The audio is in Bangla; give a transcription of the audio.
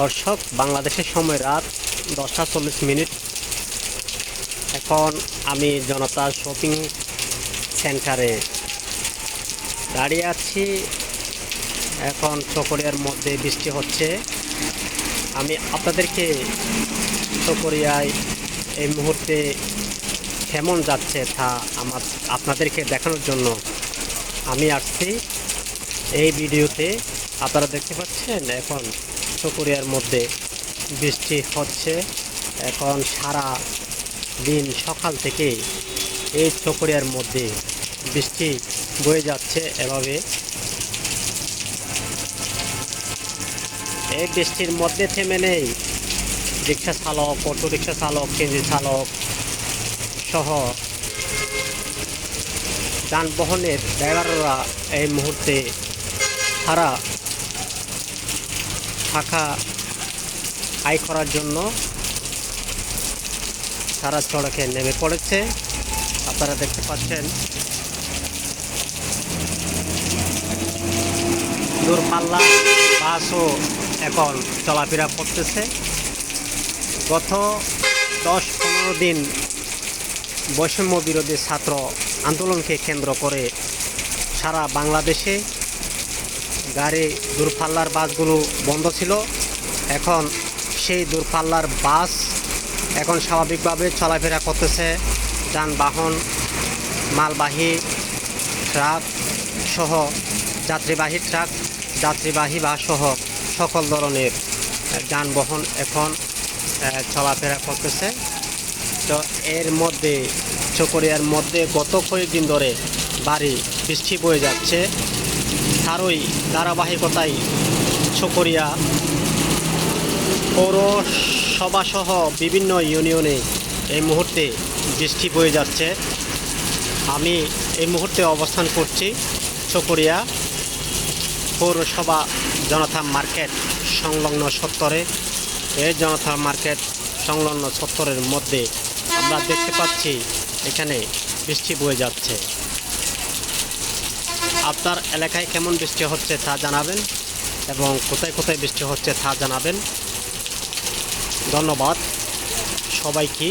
দর্শক, বাংলাদেশের সময় রাত দশটা চল্লিশ মিনিট। এখন আমি জনতা শপিং সেন্টারে দাঁড়িয়ে আছি। এখন চকরিয়ার মধ্যে বৃষ্টি হচ্ছে। আমি আপনাদেরকে চকরিয়ায় এই মুহূর্তে কেমন যাচ্ছে তা আমার আপনাদেরকে দেখানোর জন্য আমি আসছি। এই ভিডিওতে আপনারা দেখতে পাচ্ছেন এখন চকরিয়ার মধ্যে বৃষ্টি হচ্ছে। এখন সারা দিন সকাল থেকে এই চকরিয়ার মধ্যে বৃষ্টি বয়ে যাচ্ছে এভাবে। এই বৃষ্টির মধ্যে থেমে নেই রিক্সা চালক, অটো রিক্সা চালক কেন্দ্রী চালক সহ যানবাহনের ড্রাইভাররা এই মুহূর্তে তারা টাকা আয় করার জন্য তারা সড়কে নেমে পড়েছে। আপনারা দেখতে পাচ্ছেন। দূরপাল্লা বাসও এখন চলাফেরা করতেছে। গত দশ পনেরো দিন বৈষম্য বিরোধী ছাত্র আন্দোলনকে কেন্দ্র করে সারা বাংলাদেশে গাড়ি দূরপাল্লার বাসগুলো বন্ধ ছিল। এখন সেই দূরপাল্লার বাস এখন স্বাভাবিকভাবে চলাফেরা করতেছে। যানবাহন, মালবাহী ট্রাক সহ যাত্রীবাহী ট্রাক, যাত্রীবাহী বাস সহ সকল ধরনের যানবাহন এখন চলাফেরা করতেছে। তো এর মধ্যে, চকরিয়ার মধ্যে গত কয়েকদিন ধরে বাড়ি বৃষ্টি বয়ে যাচ্ছে। তারই ধারাবাহিকতায় চকরিয়া পৌরসভাসহ বিভিন্ন ইউনিয়নে এই মুহূর্তে বৃষ্টি বয়ে যাচ্ছে। আমি এই মুহূর্তে অবস্থান করছি চকরিয়া পৌরসভা জনতা মার্কেট সংলগ্ন সত্তরে। এই জনতা মার্কেট সংলগ্ন সত্তরের মধ্যে আমরা দেখতে পাচ্ছি এখানে বৃষ্টি বয়ে যাচ্ছে। আপনার এলাকায় কেমন বৃষ্টি হচ্ছে তা জানাবেন এবং কোথায় কোথায় বৃষ্টি হচ্ছে তা জানাবেন। ধন্যবাদ সবাইকে।